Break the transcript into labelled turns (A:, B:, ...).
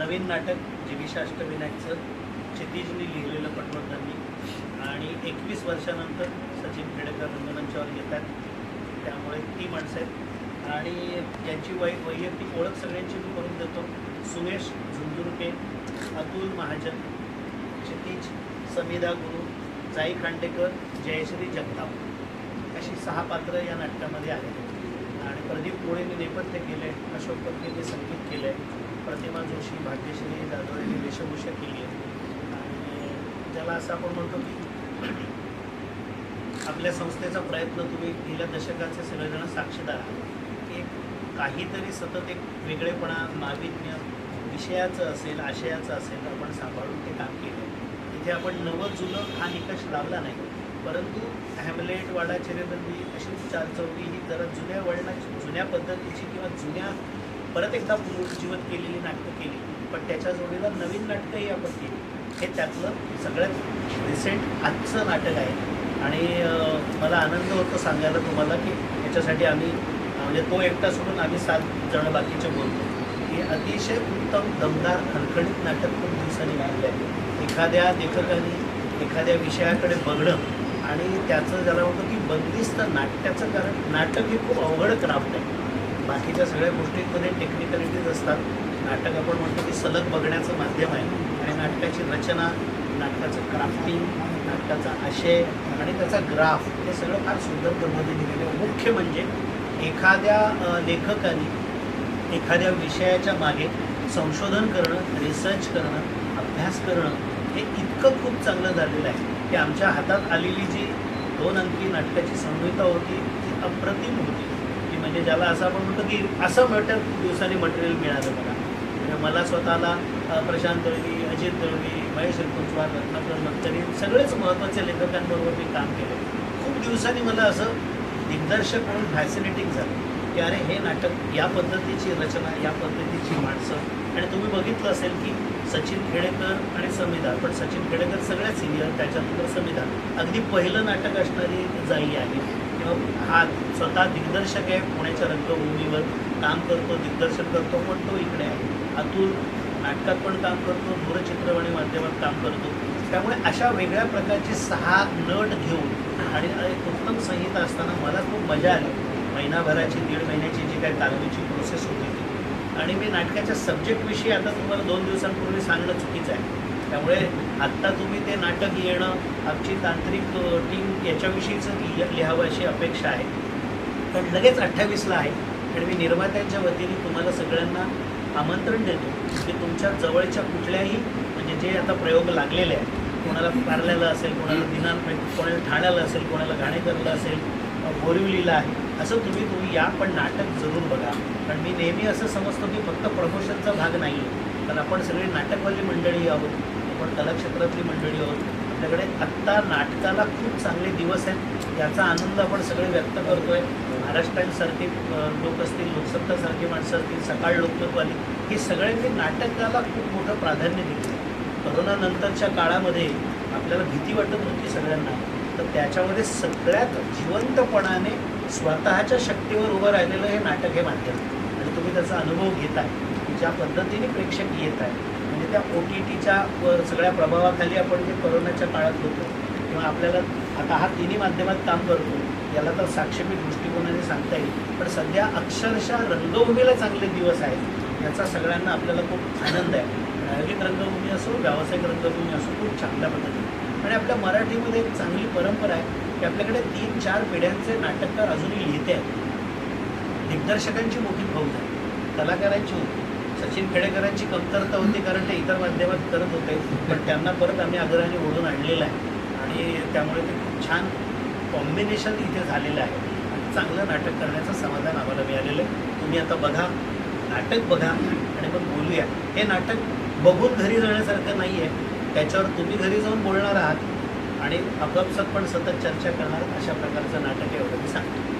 A: नवीन नाटक जीविषा अष्टविनायकचं क्षितिजनी लिहिलेलं पटवर्धांनी आणि एकवीस वर्षानंतर सचिन खेडेकर रंगमंचावर येतात. त्यामुळे ती माणसं आहेत. आणि ज्यांची वै वैयक्तिक ओळख सगळ्यांची मी करून देतो. सुमेश झुंझुरके अतुल महाजन क्षितिज समिधा गुरु जाई खांडेकर जयश्री जगताप अशी सहा पात्र या नाटकामध्ये आहेत. आणि प्रदीप मुळेंनी नेपथ्य केले अशोक पत्नीने संगीत केलं आहे प्रतिमा जोशी भाग्यश्री जाधव यांनी वेशभूषा केली आहे. आणि ज्याला असं आपण म्हणतो की आपल्या संस्थेचा प्रयत्न तुम्ही गेल्या दशकाचे सगळेजण साक्षीदार आहात. की एक काहीतरी सतत एक वेगळेपणा नाविन्य विषयाचं असेल आशयाचं असेल तर आपण सांभाळून ते काम केलं तिथे आपण नवं जुनं हा निकष लावला नाही. परंतु हॅमलेट वाडा चिरेबंदी अशी चारचौकी ही जरा जुन्या वळणाची जुन्या पद्धतीची किंवा जुन्या परत एकदा पुनरुज्जीवन केलेली नाटकं केली. पण त्याच्या जोडीला नवीन नाटकंही आपण केली. हे त्यातलं सगळ्यात रिसेंट आजचं नाटक आहे. आणि मला आनंद होतो सांगायला तुम्हाला की याच्यासाठी आम्ही म्हणजे तो एकटा सोडून आम्ही सात जण बाकीचे बोलतो. की अतिशय उत्तम दमदार खणखणीत नाटक खूप दिवसांनी घातलं आहे एखाद्या लेखकाने एखाद्या विषयाकडे बघणं आणि त्याचं ज्याला म्हणतो की बंदिस्त नाट्याचं कारण नाटक हे खूप अवघड क्राफ्ट आहे. बाकीच्या सगळ्या गोष्टींमध्ये टेक्निकॅलिटीज असतात. नाटक आपण म्हणतो की सलग बघण्याचं माध्यम आहे. आणि नाटकाची रचना नाटकाचं क्राफ्टिंग नाटकाचा आशय आणि त्याचा ग्राफ हे सगळं फार सुंदर पद्धतीने दिलेलं आहे. मुख्य म्हणजे एखाद्या लेखकाने एखाद्या विषयाच्या मागे संशोधन करणं रिसर्च करणं अभ्यास करणं हे इतकं खूप चांगलं झालेलं आहे की आमच्या हातात आलेली जी दोन अंकी नाटकाची संहिता होती ती अप्रतिम होती. म्हणजे ज्याला असं आपण म्हणतो की असं मटर दिवसांनी मटेरियल मिळालं मला म्हणजे मला स्वतःला प्रशांत दळवी अजित दळवी महेश कुंचवार रत्नाकर मतकरी सगळेच महत्त्वाच्या लेखकांबरोबर मी काम केलं. खूप दिवसांनी मला असं दिग्दर्शक म्हणून फॅसिनेटिंग झालं. की अरे हे नाटक या पद्धतीची रचना या पद्धतीची माणसं. आणि तुम्ही बघितलं असेल की सचिन खेडेकर आणि संविधान पण सचिन खेडेकर सगळ्यात सिनियर त्याच्यानंतर संविधान अगदी पहिलं नाटक असणारी जाई आहे. किंवा हा स्वतः दिग्दर्शक आहे पुण्याच्या रंगभूमीवर काम करतो दिग्दर्शन करतो पण तो इकडे आहे. अतुल नाटकात पण काम करतो दूरचित्रवाणी माध्यमात काम करतो. त्यामुळे अशा वेगळ्या प्रकारची सहा नट घेऊन आणि एक उत्तम संहिता असताना मला खूप मजा आली. महिनाभराची दीड महिन्याची जी काही तालमीची प्रोसेस होती ती. आणि मी नाटकाच्या सब्जेक्टविषयी आता तुम्हाला दोन दिवसांपूर्वी सांगणं चुकीचं आहे. त्यामुळे आत्ता तुम्ही ते नाटक येणं आमची तांत्रिक टीम याच्याविषयीचं लि- लिहावं अशी अपेक्षा आहे. पण लगेच अठ्ठावीसला आहे. आणि मी निर्मात्यांच्या वतीने तुम्हाला सगळ्यांना आमंत्रण देतो की तुमच्या जवळच्या कुठल्याही म्हणजे जे आता प्रयोग लागलेले आहेत कोणाला पार्ल्याला असेल कोणाला दिनांक कोणाला ठाण्याला असेल कोणाला घाणेकरला असेल बोरिवलीला आहे. असं तुम्ही तुम्ही या पण नाटक जरूर बघा. कारण मी नेहमी असं समजतो की फक्त प्रमोशनचा भाग नाही आहे तर आपण सगळी नाटकवाली मंडळी आहोत. आपण कलाक्षेत्रातली मंडळी आहोत. आपल्याकडे आत्ता नाटकाला खूप चांगले दिवस आहेत. याचा आनंद आपण सगळे व्यक्त करतोय. महाराष्ट्रांसारखे अ, लोक असतील लोकसत्तासारखी माणसं असतील सकाळ लोकमतवाली हे सगळ्यांनी नाटकाला खूप मोठं प्राधान्य दिलं आहे. करोनानंतरच्या काळामध्ये आपल्याला भीती वाटत होती सगळ्यांना. तर त्याच्यामध्ये सगळ्यात जिवंतपणाने स्वतःच्या शक्तीवर उभं राहिलेलं हे नाटक हे माध्यम. आणि तुम्ही त्याचा अनुभव घेताय. आहे ज्या पद्धतीने प्रेक्षक येत आहे म्हणजे त्या ओ टी टीच्या सगळ्या प्रभावाखाली आपण जे करोनाच्या काळात होतो किंवा आपल्याला आता हा तिन्ही माध्यमात काम करतो याला तर साक्षेपी दृष्टिकोनाने सांगता येईल. पण सध्या अक्षरशः रंगभूमीला चांगले दिवस आहेत. याचा सगळ्यांना आपल्याला खूप आनंद आहे. प्रायोगिक रंगभूमी असो व्यावसायिक रंगभूमी असो खूप चांगल्या पद्धतीने. आणि आपल्या मराठीमध्ये एक चांगली परंपरा आहे की आपल्याकडे तीन चार पिढ्यांचे नाटककार अजूनही लिहिते आहेत. दिग्दर्शकांची मोठी फौज आहे. कलाकारांची होती. सचिन खेडेकरांची कमतरता होती कारण ते इतर माध्यमात करत होते. पण त्यांना परत आम्ही आग्रहाने ओढून आणलेलं आहे. आणि त्यामुळे ते खूप छान कॉम्बिनेशन इथे झालेलं आहे. आणि चांगलं नाटक करण्याचं समाधान आम्हाला मिळालेलं आहे. तुम्ही आता बघा नाटक बघा आणि मग बोलूया. हे नाटक बघून घरी जाण्यासारखं नाही आहे त्याच्यावर तुम्ही घरी जाऊन बोलणार आहात आणि आपापसात पण सतत चर्चा करणार अशा प्रकारचं नाटक एवढं मी सांगतो.